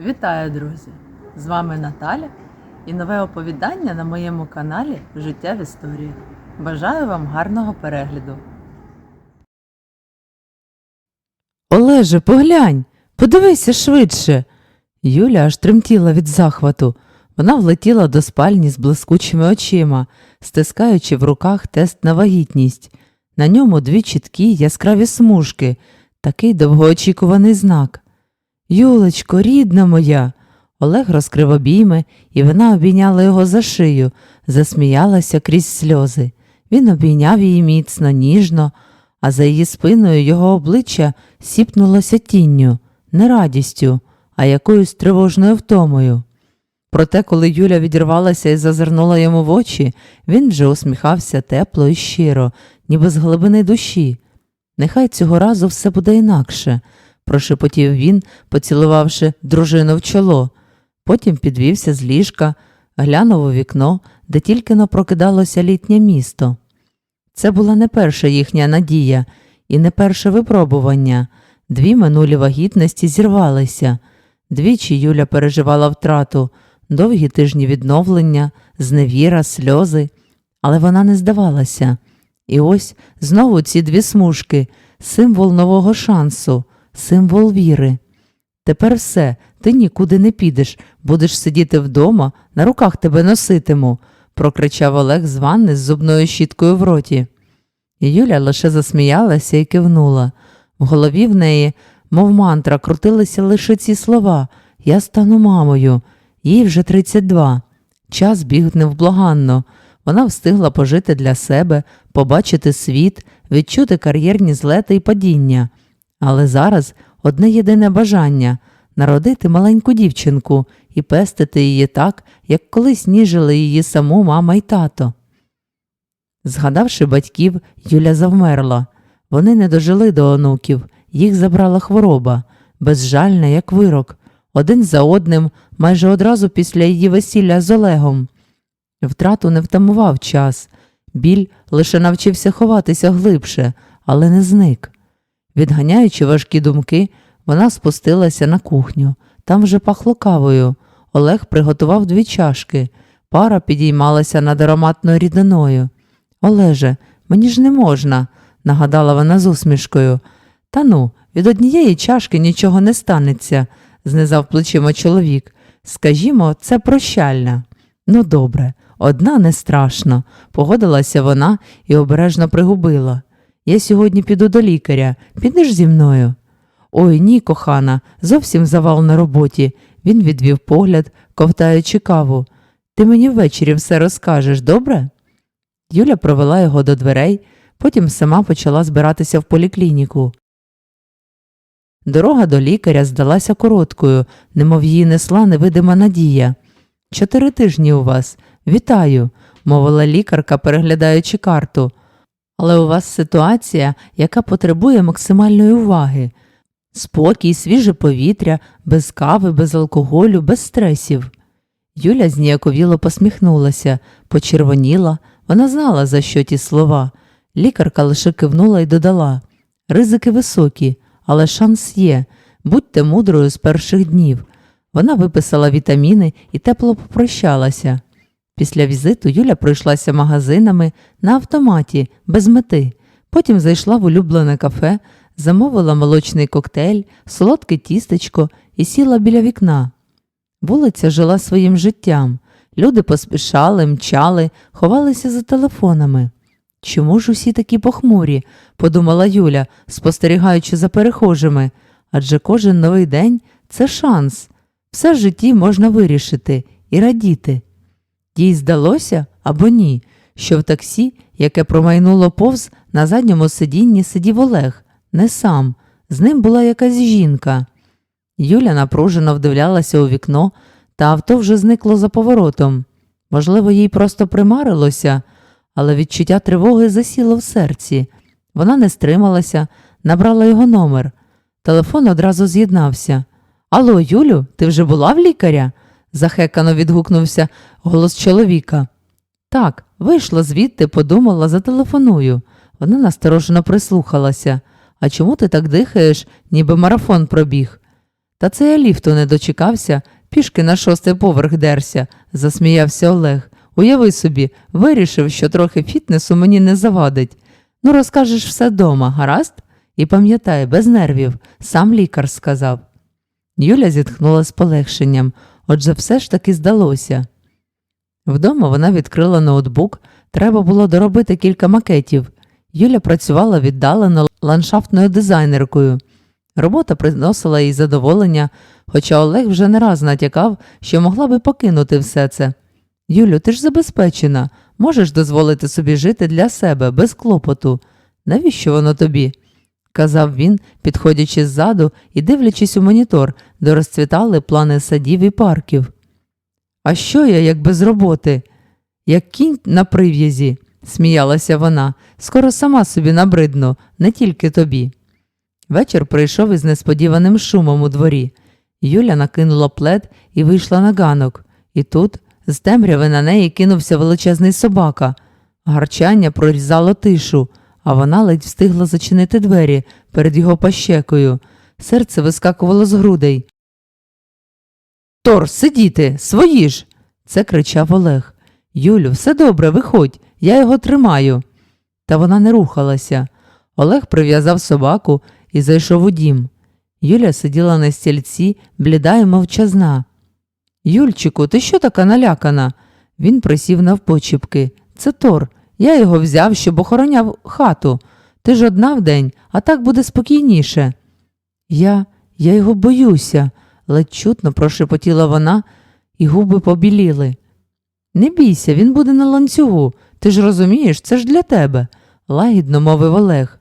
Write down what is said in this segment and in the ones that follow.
Вітаю, друзі! З вами Наталя і нове оповідання на моєму каналі Життя в історії. Бажаю вам гарного перегляду. Олеже, поглянь, подивися швидше. Юля аж тремтіла від захвату. Вона влетіла до спальні з блискучими очима, стискаючи в руках тест на вагітність. На ньому дві чіткі яскраві смужки, такий довгоочікуваний знак. Юлечко, рідна моя. Олег розкрив обійми, і вона обійняла його за шию, засміялася крізь сльози. Він обійняв її міцно, ніжно, а за її спиною його обличчя сіпнулося тінню, не радістю, а якоюсь тривожною втомою. Проте, коли Юля відірвалася і зазирнула йому в очі, він вже усміхався тепло і щиро, ніби з глибини душі. Нехай цього разу все буде інакше, прошепотів він, поцілувавши дружину в чоло. Потім підвівся з ліжка, глянув у вікно, де тільки но прокидалося літнє місто. Це була не перша їхня надія і не перше випробування. Дві минулі вагітності зірвалися. Двічі Юля переживала втрату, довгі тижні відновлення, зневіра, сльози, але вона не здавалася. І ось знову ці дві смужки, символ нового шансу, символ віри. Тепер все, ти нікуди не підеш, будеш сидіти вдома, на руках тебе носитиму, прокричав Олег з ванни з зубною щіткою в роті. Юля лише засміялася і кивнула. В голові в неї, мов мантра, крутилися лише ці слова Я стану мамою. Їй вже 32. Час біг невблаганно. Вона встигла пожити для себе, побачити світ, відчути кар'єрні злети і падіння. Але зараз одне єдине бажання народити маленьку дівчинку і пестити її так, як колись ніжили її саму мама й тато. Згадавши батьків, Юля завмерла. Вони не дожили до онуків, їх забрала хвороба, безжальна, як вирок, один за одним, майже одразу після її весілля з Олегом. Втрату не втамував час, біль лише навчився ховатися глибше, але не зник. Відганяючи важкі думки, вона спустилася на кухню. Там вже пахло кавою. Олег приготував дві чашки. Пара підіймалася над ароматною рідиною. Олеже, мені ж не можна, нагадала вона з усмішкою. Та ну, від однієї чашки нічого не станеться, знизав плечима чоловік. Скажімо, це прощальна. Ну, добре, одна не страшно, погодилася вона і обережно пригубила. Я сьогодні піду до лікаря, підеш зі мною? Ой ні, кохана, зовсім завал на роботі. Він відвів погляд, ковтаючи каву. Ти мені ввечері все розкажеш, добре? Юля провела його до дверей, потім сама почала збиратися в поліклініку. Дорога до лікаря здалася короткою, немов її несла невидима надія. Чотири тижні у вас. Вітаю, мовила лікарка, переглядаючи карту. Але у вас ситуація, яка потребує максимальної уваги. Спокій, свіже повітря, без кави, без алкоголю, без стресів. Юля зніяковіло посміхнулася, почервоніла. Вона знала, за що ті слова. Лікарка лише кивнула і додала Ризики високі, але шанс є. Будьте мудрою з перших днів. Вона виписала вітаміни і тепло попрощалася. Після візиту Юля пройшлася магазинами на автоматі, без мети. Потім зайшла в улюблене кафе, замовила молочний коктейль, солодке тістечко і сіла біля вікна. Вулиця жила своїм життям. Люди поспішали, мчали, ховалися за телефонами. Чому ж усі такі похмурі? подумала Юля, спостерігаючи за перехожими. Адже кожен новий день це шанс. Все в житті можна вирішити і радіти. Їй здалося або ні, що в таксі, яке промайнуло повз, на задньому сидінні сидів Олег, не сам, з ним була якась жінка. Юля напружено вдивлялася у вікно, та авто вже зникло за поворотом. Можливо, їй просто примарилося, але відчуття тривоги засіло в серці. Вона не стрималася, набрала його номер. Телефон одразу з'єднався. Алло, Юлю, ти вже була в лікаря? Захекано відгукнувся голос чоловіка. Так, вийшла звідти, подумала, зателефоную. Вона насторожено прислухалася. А чому ти так дихаєш, ніби марафон пробіг? Та це я ліфту не дочекався, пішки на шостий поверх дерся, засміявся Олег. Уяви собі, вирішив, що трохи фітнесу мені не завадить. Ну, розкажеш все дома, гаразд? І пам'ятай, без нервів, сам лікар сказав. Юля зітхнула з полегшенням, отже, все ж таки здалося. Вдома вона відкрила ноутбук, треба було доробити кілька макетів. Юля працювала віддалено ландшафтною дизайнеркою. Робота приносила їй задоволення, хоча Олег вже не раз натякав, що могла би покинути все це. Юлю, ти ж забезпечена, можеш дозволити собі жити для себе, без клопоту. Навіщо воно тобі? Казав він, підходячи ззаду і дивлячись у монітор, де розцвітали плани садів і парків. А що я, як без роботи? Як кінь на прив'язі, сміялася вона, скоро сама собі набридну, не тільки тобі. Вечір прийшов із несподіваним шумом у дворі. Юля накинула плед і вийшла на ганок, і тут з темряви на неї кинувся величезний собака. Гарчання прорізало тишу, а вона ледь встигла зачинити двері перед його пащекою. Серце вискакувало з грудей. Тор, сидіти, свої ж. це кричав Олег. Юлю, все добре, виходь, я його тримаю. Та вона не рухалася. Олег прив'язав собаку і зайшов у дім. Юля сиділа на стільці, бліда і мовчазна. Юльчику, ти що така налякана? Він присів навпочіпки. Це Тор. Я його взяв, щоб охороняв хату. Ти ж одна вдень, а так буде спокійніше. Я, я його боюся, ледь чутно прошепотіла вона, і губи побіліли. Не бійся, він буде на ланцюгу. Ти ж розумієш, це ж для тебе, лагідно мовив Олег.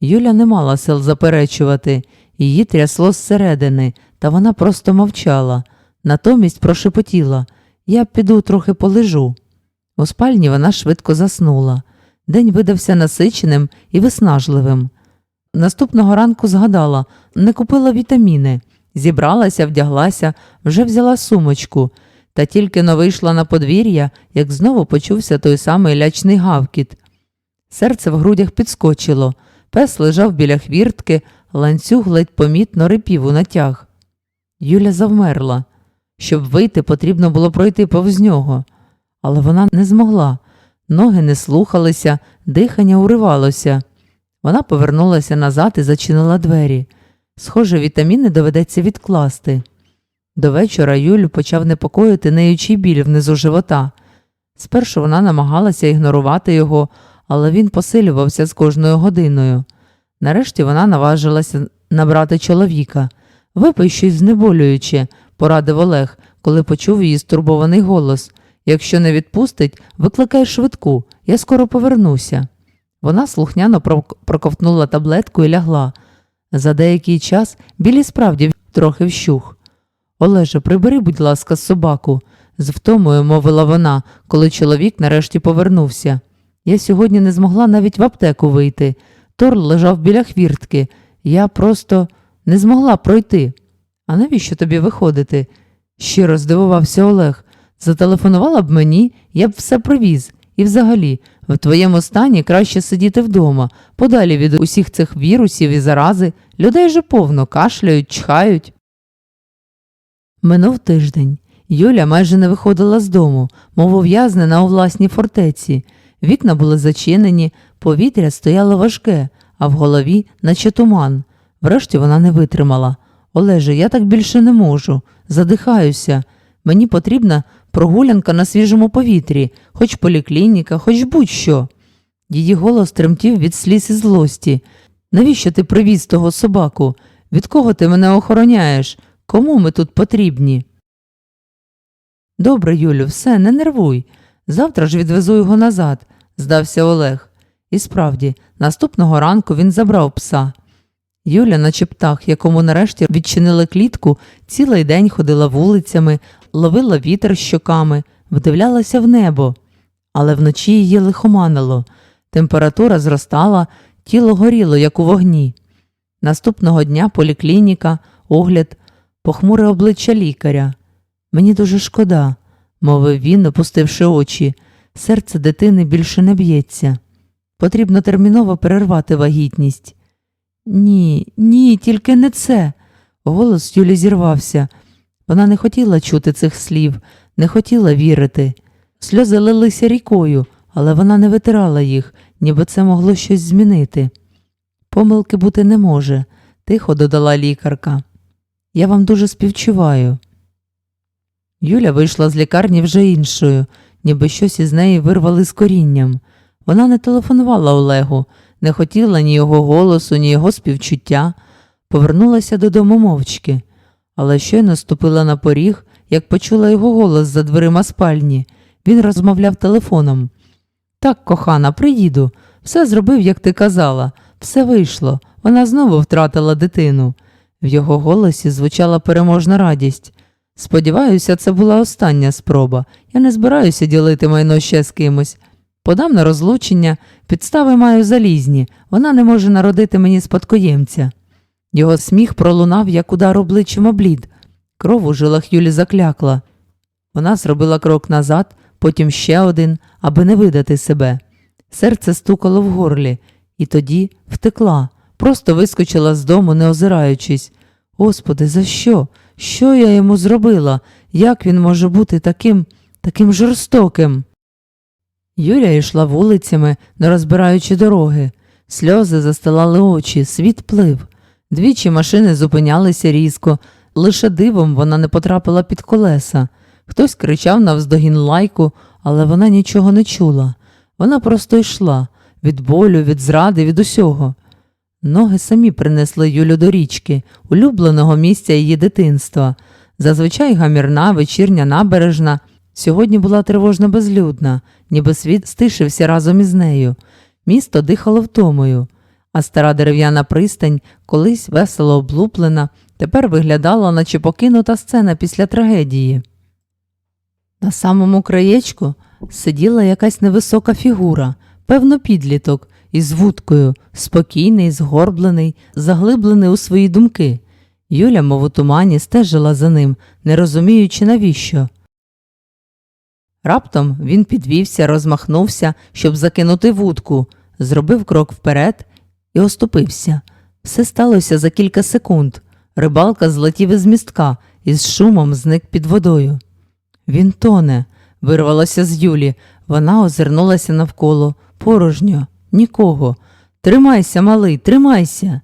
Юля не мала сил заперечувати, її трясло зсередини, та вона просто мовчала. Натомість прошепотіла Я піду трохи полежу. У спальні вона швидко заснула. День видався насиченим і виснажливим. Наступного ранку згадала, не купила вітаміни, зібралася, вдяглася, вже взяла сумочку, та тільки но вийшла на подвір'я, як знову почувся той самий лячний гавкіт. Серце в грудях підскочило, пес лежав біля хвіртки, ланцюг ледь помітно рипів у натяг. Юля завмерла. Щоб вийти, потрібно було пройти повз нього, але вона не змогла. Ноги не слухалися, дихання уривалося. Вона повернулася назад і зачинила двері. Схоже, вітаміни доведеться відкласти. До вечора Юлю почав непокоїти неючий біль внизу живота. Спершу вона намагалася ігнорувати його, але він посилювався з кожною годиною. Нарешті вона наважилася набрати чоловіка. Випий щось знеболююче, порадив Олег, коли почув її стурбований голос. Якщо не відпустить, викликай швидку, я скоро повернуся. Вона слухняно проковтнула таблетку і лягла. За деякий час білі справді трохи вщух. Олеже, прибери, будь ласка, собаку, з втомою мовила вона, коли чоловік нарешті повернувся. Я сьогодні не змогла навіть в аптеку вийти. Тор лежав біля хвіртки. Я просто не змогла пройти. А навіщо тобі виходити? Щиро здивувався Олег. Зателефонувала б мені, я б все привіз. І взагалі, в твоєму стані краще сидіти вдома, подалі від усіх цих вірусів і зарази. Людей же повно кашляють, чхають. Минув тиждень. Юля майже не виходила з дому, мов ув'язнена у власній фортеці. Вікна були зачинені, повітря стояло важке, а в голові, наче туман. Врешті вона не витримала. Олеже, я так більше не можу, задихаюся. Мені потрібна прогулянка на свіжому повітрі, хоч поліклініка, хоч будь-що. Її голос тремтів від сліз і злості. Навіщо ти привіз того собаку? Від кого ти мене охороняєш? Кому ми тут потрібні? Добре, Юлю, все, не нервуй. Завтра ж відвезу його назад, здався Олег. І справді, наступного ранку він забрав пса. Юля, наче птах, якому нарешті відчинили клітку, цілий день ходила вулицями, ловила вітер щоками, вдивлялася в небо. Але вночі її лихоманило. Температура зростала, тіло горіло, як у вогні. Наступного дня поліклініка, огляд, похмуре обличчя лікаря. Мені дуже шкода, мовив він, опустивши очі. Серце дитини більше не б'ється. Потрібно терміново перервати вагітність. Ні, ні, тільки не це. Голос Юлі зірвався. Вона не хотіла чути цих слів, не хотіла вірити. Сльози лилися рікою, але вона не витирала їх, ніби це могло щось змінити. Помилки бути не може, тихо додала лікарка. Я вам дуже співчуваю. Юля вийшла з лікарні вже іншою, ніби щось із неї вирвали з корінням. Вона не телефонувала Олегу, не хотіла ні його голосу, ні його співчуття, повернулася додому мовчки, але щойно ступила на поріг, як почула його голос за дверима спальні. Він розмовляв телефоном. Так, кохана, приїду. Все зробив, як ти казала. Все вийшло. Вона знову втратила дитину. В його голосі звучала переможна радість. Сподіваюся, це була остання спроба. Я не збираюся ділити майно ще з кимось. Подам на розлучення, підстави маю залізні, вона не може народити мені спадкоємця. Його сміх пролунав, як удар обличчям облід. Кров у жилах Юлі заклякла. Вона зробила крок назад, потім ще один, аби не видати себе. Серце стукало в горлі, і тоді втекла, просто вискочила з дому, не озираючись. Господи, за що? Що я йому зробила? Як він може бути таким, таким жорстоким? Юля йшла вулицями, не розбираючи дороги. Сльози застилали очі, світ плив. Двічі машини зупинялися різко, лише дивом вона не потрапила під колеса. Хтось кричав навздогін лайку, але вона нічого не чула. Вона просто йшла від болю, від зради, від усього. Ноги самі принесли Юлю до річки, улюбленого місця її дитинства. Зазвичай гамірна, вечірня набережна. Сьогодні була тривожно безлюдна, ніби світ стишився разом із нею. Місто дихало втомою, а стара дерев'яна пристань, колись весело облуплена, тепер виглядала, наче покинута сцена після трагедії. На самому краєчку сиділа якась невисока фігура, певно, підліток, із вудкою, спокійний, згорблений, заглиблений у свої думки. Юля, мов у тумані, стежила за ним, не розуміючи, навіщо. Раптом він підвівся, розмахнувся, щоб закинути вудку, зробив крок вперед і оступився. Все сталося за кілька секунд. Рибалка злетів із містка і з шумом зник під водою. Він тоне, вирвалося з Юлі. Вона озирнулася навколо. Порожньо, нікого. Тримайся, малий, тримайся.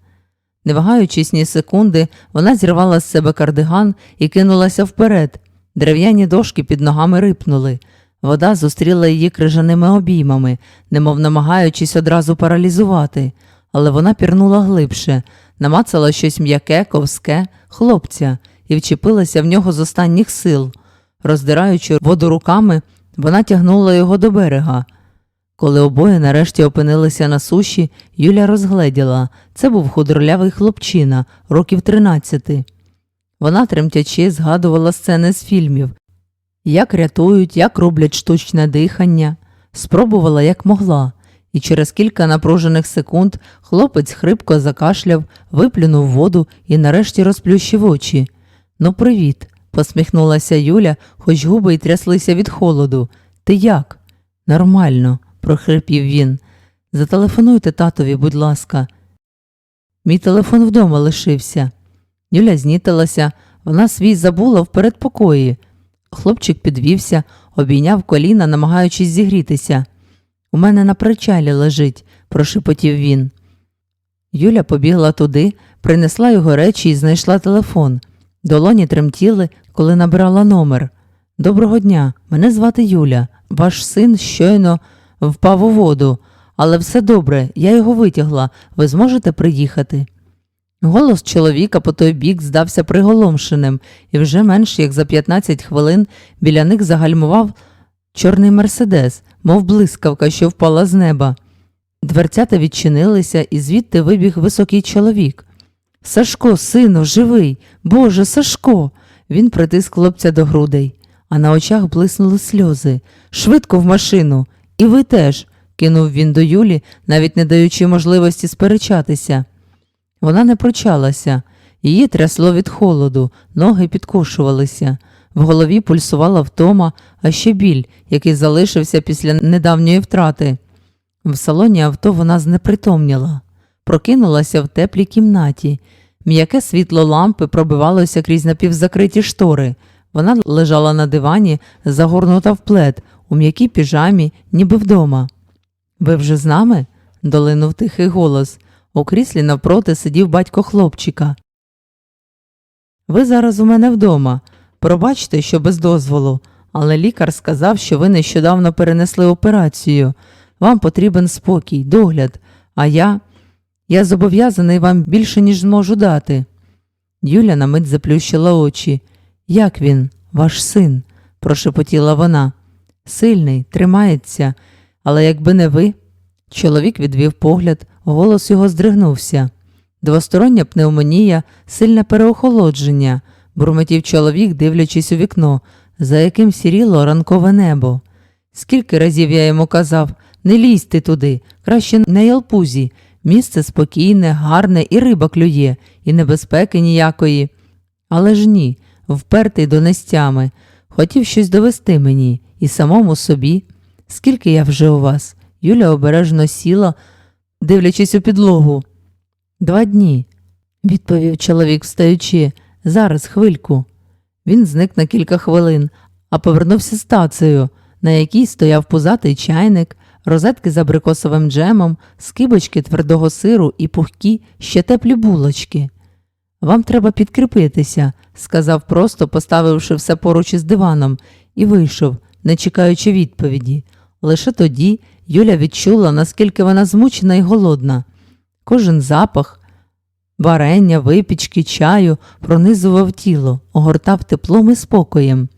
Не вагаючись ні секунди, вона зірвала з себе кардиган і кинулася вперед. Дерев'яні дошки під ногами рипнули. Вода зустріла її крижаними обіймами, немов намагаючись одразу паралізувати, але вона пірнула глибше, намацала щось м'яке, ковське, хлопця і вчепилася в нього з останніх сил. Роздираючи воду руками, вона тягнула його до берега. Коли обоє нарешті опинилися на суші, Юля розгледіла це був худорлявий хлопчина, років тринадцяти. Вона тремтячи згадувала сцени з фільмів, як рятують, як роблять штучне дихання, спробувала як могла, і через кілька напружених секунд хлопець хрипко закашляв, виплюнув воду і нарешті розплющив очі. Ну, привіт, посміхнулася Юля, хоч губи й тряслися від холоду. Ти як? Нормально, прохрипів він. Зателефонуйте татові, будь ласка. Мій телефон вдома лишився. Юля знітилася, вона свій забула в передпокої. Хлопчик підвівся, обійняв коліна, намагаючись зігрітися. У мене на причалі лежить, прошепотів він. Юля побігла туди, принесла його речі і знайшла телефон. Долоні тремтіли, коли набирала номер. Доброго дня, мене звати Юля. Ваш син щойно впав у воду, але все добре, я його витягла. Ви зможете приїхати? Голос чоловіка по той бік здався приголомшеним, і вже менш як за 15 хвилин біля них загальмував чорний мерседес, мов блискавка, що впала з неба. Дверцята відчинилися, і звідти вибіг високий чоловік. Сашко, сину, живий, Боже, Сашко. Він притиск хлопця до грудей, а на очах блиснули сльози. Швидко в машину. І ви теж, кинув він до Юлі, навіть не даючи можливості сперечатися. Вона не пручалася, її трясло від холоду, ноги підкошувалися. В голові пульсувала втома, а ще біль, який залишився після недавньої втрати. В салоні авто вона знепритомніла, прокинулася в теплій кімнаті. М'яке світло лампи пробивалося крізь напівзакриті штори. Вона лежала на дивані, загорнута в плед, у м'якій піжамі, ніби вдома. Ви вже з нами? долинув тихий голос. У кріслі навпроти сидів батько хлопчика. Ви зараз у мене вдома. Пробачте, що без дозволу, але лікар сказав, що ви нещодавно перенесли операцію. Вам потрібен спокій, догляд, а я. Я зобов'язаний вам більше, ніж зможу дати. Юля на мить заплющила очі. Як він, ваш син? прошепотіла вона. Сильний, тримається, але якби не ви. Чоловік відвів погляд, голос його здригнувся. Двостороння пневмонія, сильне переохолодження, бурмотів чоловік, дивлячись у вікно, за яким сіріло ранкове небо. Скільки разів я йому казав, не лізьте туди, краще на Ялпузі. Місце спокійне, гарне, і риба клює, і небезпеки ніякої. Але ж ні, впертий донестями. Хотів щось довести мені і самому собі. Скільки я вже у вас? Юля обережно сіла, дивлячись у підлогу. Два дні, відповів чоловік, встаючи. Зараз, хвильку. Він зник на кілька хвилин, а повернувся з тацею, на якій стояв пузатий чайник, розетки з абрикосовим джемом, скибочки твердого сиру і пухкі, ще теплі булочки. Вам треба підкріпитися, сказав просто, поставивши все поруч із диваном, і вийшов, не чекаючи відповіді. Лише тоді Юля відчула, наскільки вона змучена і голодна. Кожен запах, варення, випічки, чаю пронизував тіло, огортав теплом і спокоєм.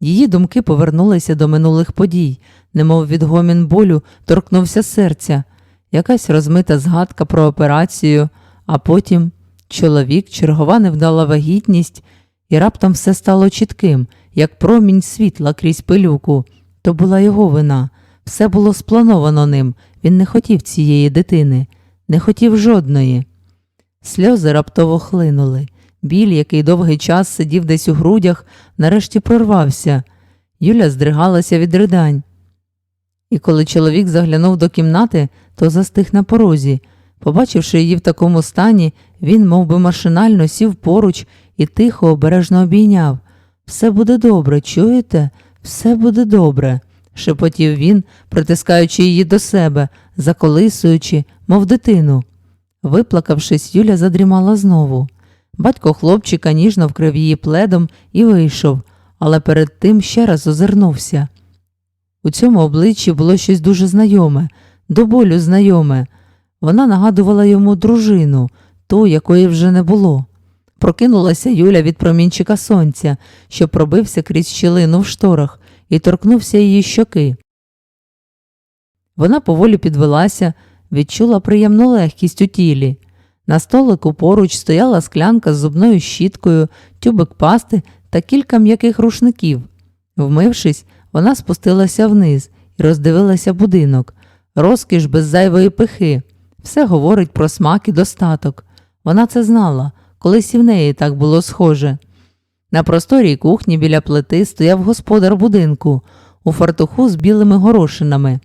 Її думки повернулися до минулих подій, немов відгомін болю торкнувся серця, якась розмита згадка про операцію, а потім чоловік, чергова невдала вагітність, і раптом все стало чітким, як промінь світла крізь пилюку. То була його вина. Все було сплановано ним. Він не хотів цієї дитини, не хотів жодної. Сльози раптово хлинули. Біль, який довгий час сидів десь у грудях, нарешті прорвався. Юля здригалася від ридань. І коли чоловік заглянув до кімнати, то застиг на порозі. Побачивши її в такому стані, він мов би, машинально сів поруч і тихо, обережно обійняв. Все буде добре, чуєте? Все буде добре, шепотів він, притискаючи її до себе, заколисуючи, мов дитину. Виплакавшись, Юля задрімала знову. Батько хлопчика ніжно вкрив її пледом і вийшов, але перед тим ще раз озирнувся. У цьому обличчі було щось дуже знайоме, до болю знайоме. Вона нагадувала йому дружину, ту, якої вже не було. Прокинулася Юля від промінчика сонця, що пробився крізь щілину в шторах, і торкнувся її щоки. Вона поволі підвелася, відчула приємну легкість у тілі. На столику поруч стояла склянка з зубною щіткою, тюбик пасти та кілька м'яких рушників. Вмившись, вона спустилася вниз і роздивилася будинок. Розкіш без зайвої пихи. Все говорить про смак і достаток. Вона це знала, колись і в неї так було схоже. На просторій кухні біля плити стояв господар будинку у фартуху з білими горошинами.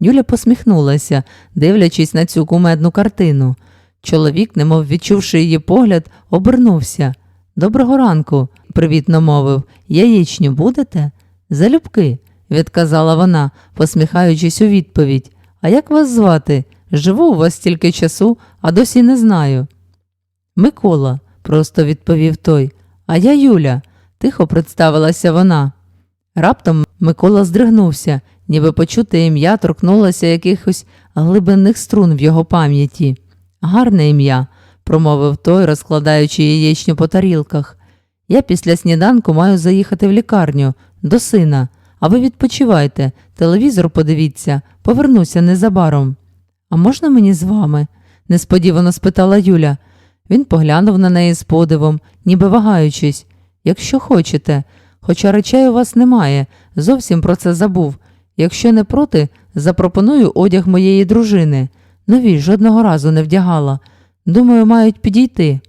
Юля посміхнулася, дивлячись на цю кумедну картину. Чоловік, немов відчувши її погляд, обернувся. Доброго ранку, привітно мовив. Яєчню будете? Залюбки, відказала вона, посміхаючись у відповідь. А як вас звати? Живу у вас стільки часу, а досі не знаю. Микола, просто відповів той. А я Юля, тихо представилася вона. Раптом Микола здригнувся, ніби почуте ім'я торкнулося якихось глибинних струн в його пам'яті. Гарне ім'я, промовив той, розкладаючи яєчню по тарілках. Я після сніданку маю заїхати в лікарню до сина, а ви відпочивайте, телевізор подивіться, повернуся незабаром. А можна мені з вами? несподівано спитала Юля. Він поглянув на неї з подивом, ніби вагаючись. Якщо хочете, хоча речей у вас немає, зовсім про це забув. Якщо не проти, запропоную одяг моєї дружини. Нові жодного разу не вдягала. Думаю, мають підійти.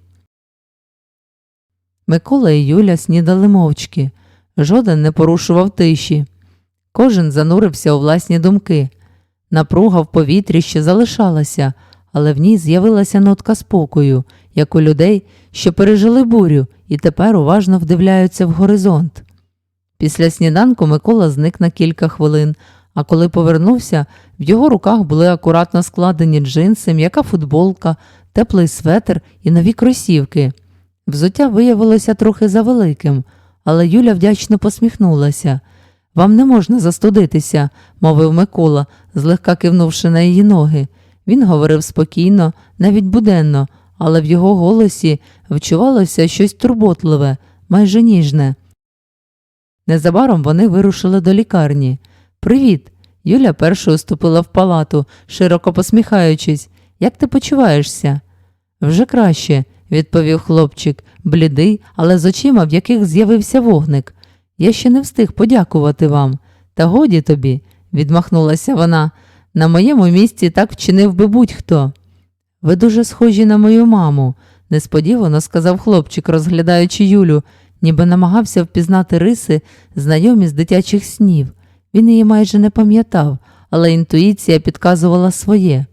Микола і Юля снідали мовчки. Жоден не порушував тиші. Кожен занурився у власні думки. Напруга в повітрі ще залишалася, але в ній з'явилася нотка спокою, як у людей, що пережили бурю і тепер уважно вдивляються в горизонт. Після сніданку Микола зник на кілька хвилин, а коли повернувся, в його руках були акуратно складені джинси, м'яка футболка, теплий светр і нові кросівки. Взуття виявилося трохи завеликим, але Юля вдячно посміхнулася. Вам не можна застудитися, мовив Микола, злегка кивнувши на її ноги. Він говорив спокійно, навіть буденно, але в його голосі вчувалося щось турботливе, майже ніжне. Незабаром вони вирушили до лікарні. Привіт. Юля першою ступила в палату, широко посміхаючись. Як ти почуваєшся? Вже краще, відповів хлопчик, блідий, але з очима, в яких з'явився вогник. Я ще не встиг подякувати вам. Та годі тобі, відмахнулася вона. На моєму місці так вчинив би будь-хто. Ви дуже схожі на мою маму, несподівано сказав хлопчик, розглядаючи Юлю, ніби намагався впізнати риси, знайомі з дитячих снів. Він її майже не пам'ятав, але інтуїція підказувала своє.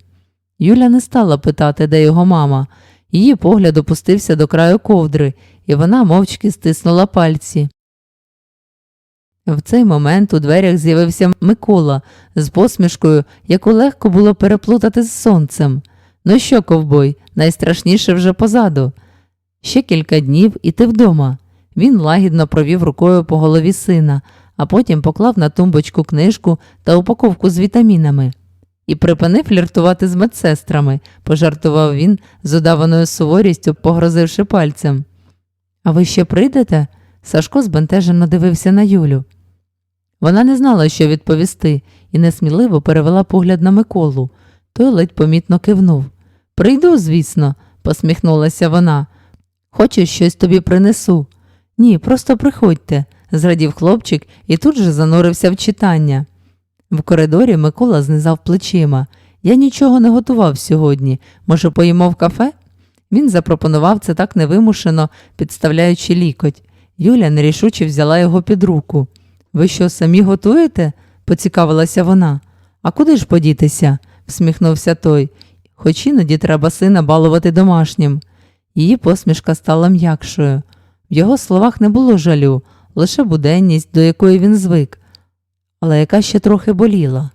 Юля не стала питати, де його мама. Її погляд опустився до краю ковдри, і вона мовчки стиснула пальці. В цей момент у дверях з'явився Микола з посмішкою, яку легко було переплутати з сонцем. Ну що, ковбой, найстрашніше вже позаду. Ще кілька днів і ти вдома. Він лагідно провів рукою по голові сина, а потім поклав на тумбочку книжку та упаковку з вітамінами. І припини фліртувати з медсестрами, пожартував він з удаваною суворістю, погрозивши пальцем. А ви ще прийдете? Сашко збентежено дивився на Юлю. Вона не знала, що відповісти, і несміливо перевела погляд на Миколу. Той ледь помітно кивнув. Прийду, звісно, посміхнулася вона. Хочеш, щось тобі принесу? Ні, просто приходьте, зрадів хлопчик і тут же занурився в читання. В коридорі Микола знизав плечима. Я нічого не готував сьогодні. Може, поїмо в кафе? Він запропонував це так невимушено, підставляючи лікоть. Юля нерішуче взяла його під руку. Ви що, самі готуєте? поцікавилася вона. А куди ж подітися? всміхнувся той. Хоч іноді треба сина балувати домашнім. Її посмішка стала м'якшою. В його словах не було жалю, лише буденність, до якої він звик, але яка ще трохи боліла.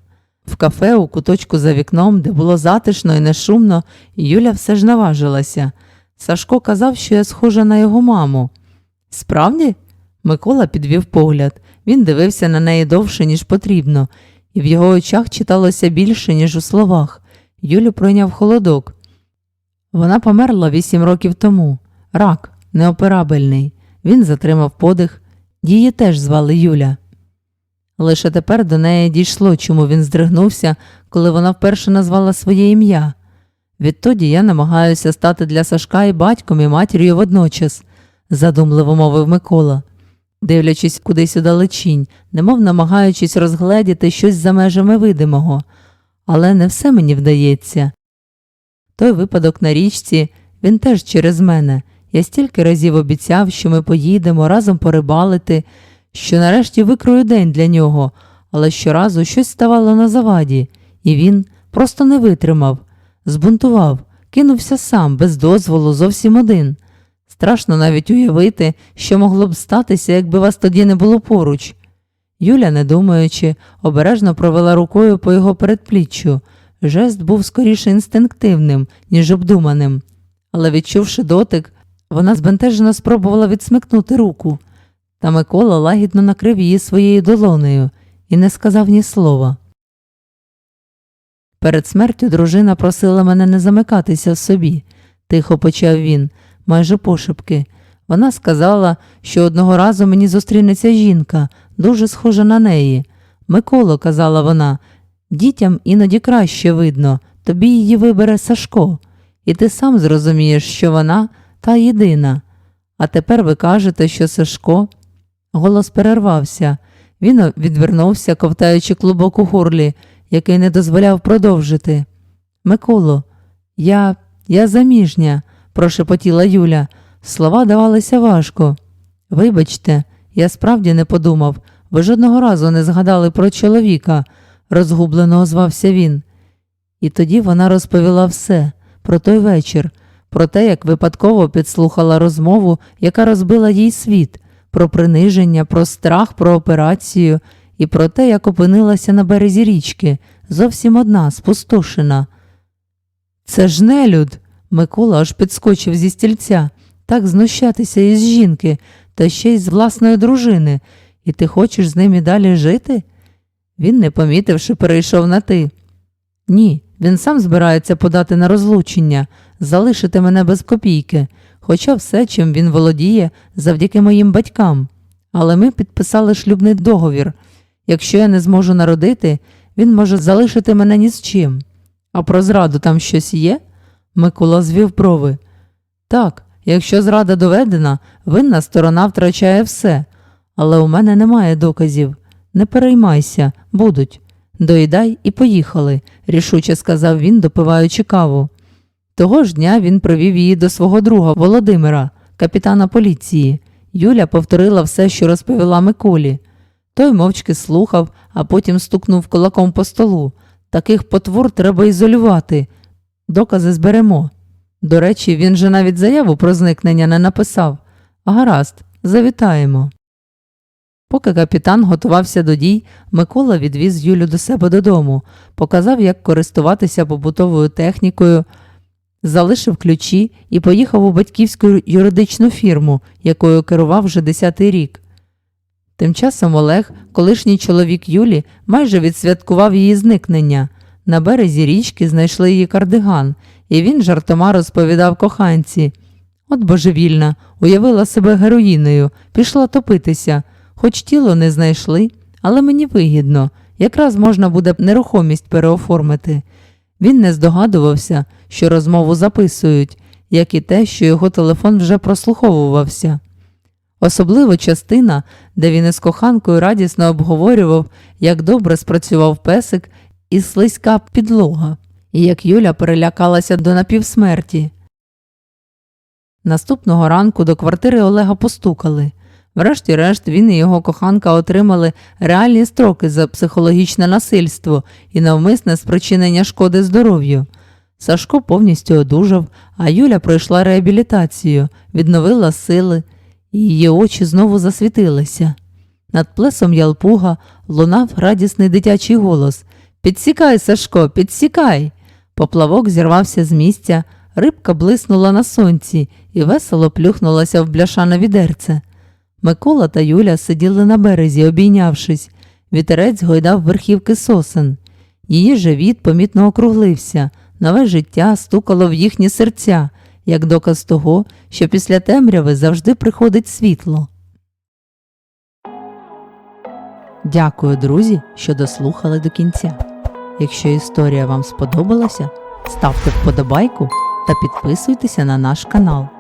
В кафе у куточку за вікном, де було затишно і нешумно, Юля все ж наважилася. Сашко казав, що я схожа на його маму. Справді? Микола підвів погляд. Він дивився на неї довше, ніж потрібно, і в його очах читалося більше, ніж у словах. Юлю пройняв холодок. Вона померла вісім років тому. Рак, неоперабельний. Він затримав подих. Її теж звали Юля. Лише тепер до неї дійшло, чому він здригнувся, коли вона вперше назвала своє ім'я. Відтоді я намагаюся стати для Сашка і батьком, і матір'ю водночас, задумливо мовив Микола, дивлячись кудись удалечінь, немов намагаючись розгледіти щось за межами видимого. Але не все мені вдається. Той випадок на річці, він теж через мене. Я стільки разів обіцяв, що ми поїдемо разом порибалити, що нарешті викрою день для нього, але щоразу щось ставало на заваді, і він просто не витримав, збунтував, кинувся сам, без дозволу, зовсім один. Страшно навіть уявити, що могло б статися, якби вас тоді не було поруч. Юля, не думаючи, обережно провела рукою по його передпліччю. Жест був скоріше інстинктивним, ніж обдуманим. Але, відчувши дотик, вона збентежено спробувала відсмикнути руку, та Микола лагідно накрив її своєю долонею і не сказав ні слова. Перед смертю дружина просила мене не замикатися в собі, тихо почав він, майже пошепки. Вона сказала, що одного разу мені зустрінеться жінка, дуже схожа на неї. Миколо, казала вона, дітям іноді краще видно, тобі її вибере Сашко, і ти сам зрозумієш, що вона та єдина. А тепер ви кажете, що Сашко. Голос перервався. Він відвернувся, ковтаючи клубок у горлі, який не дозволяв продовжити. Миколо, я я заміжня, прошепотіла Юля. Слова давалися важко. Вибачте, я справді не подумав, ви жодного разу не згадали про чоловіка, розгублено озвався він. І тоді вона розповіла все про той вечір, про те, як випадково підслухала розмову, яка розбила їй світ, про приниження, про страх, про операцію і про те, як опинилася на березі річки, зовсім одна, спустошена. Це ж нелюд. Микола аж підскочив зі стільця. Так знущатися із жінки, та ще й з власної дружини, і ти хочеш з ним і далі жити? Він, не помітивши, перейшов на ти. Ні, він сам збирається подати на розлучення, залишити мене без копійки, хоча все, чим він володіє, завдяки моїм батькам. Але ми підписали шлюбний договір. Якщо я не зможу народити, він може залишити мене ні з чим. А про зраду там щось є? Микола звів брови. Так, якщо зрада доведена, винна сторона втрачає все. Але у мене немає доказів. Не переймайся, будуть. Доїдай і поїхали, рішуче сказав він, допиваючи каву. Того ж дня він привів її до свого друга Володимира, капітана поліції. Юля повторила все, що розповіла Миколі. Той мовчки слухав, а потім стукнув кулаком по столу. Таких потвор треба ізолювати. Докази зберемо. До речі, він же навіть заяву про зникнення не написав. Гаразд, завітаємо. Поки капітан готувався до дій, Микола відвіз Юлю до себе додому, показав, як користуватися побутовою технікою, залишив ключі і поїхав у батьківську юридичну фірму, якою керував вже десятий рік. Тим часом Олег, колишній чоловік Юлі, майже відсвяткував її зникнення. На березі річки знайшли її кардиган, і він жартома розповідав коханці. От божевільна, уявила себе героїною, пішла топитися. Хоч тіло не знайшли, але мені вигідно, якраз можна буде нерухомість переоформити. Він не здогадувався, що розмову записують, як і те, що його телефон вже прослуховувався. Особливо частина, де він із коханкою радісно обговорював, як добре спрацював песик і слизька підлога, і як Юля перелякалася до напівсмерті. Наступного ранку до квартири Олега постукали. Врешті-решт він і його коханка отримали реальні строки за психологічне насильство і навмисне спричинення шкоди здоров'ю. Сашко повністю одужав, а Юля пройшла реабілітацію, відновила сили, і її очі знову засвітилися. Над плесом ялпуга лунав радісний дитячий голос Підсікай, Сашко, підсікай. Поплавок зірвався з місця, рибка блиснула на сонці і весело плюхнулася в бляшане відерце. Микола та Юля сиділи на березі, обійнявшись. Вітерець гойдав верхівки сосен. Її живіт помітно округлився, нове життя стукало в їхні серця, як доказ того, що після темряви завжди приходить світло. Дякую, друзі, що дослухали до кінця. Якщо історія вам сподобалася, ставте вподобайку та підписуйтеся на наш канал.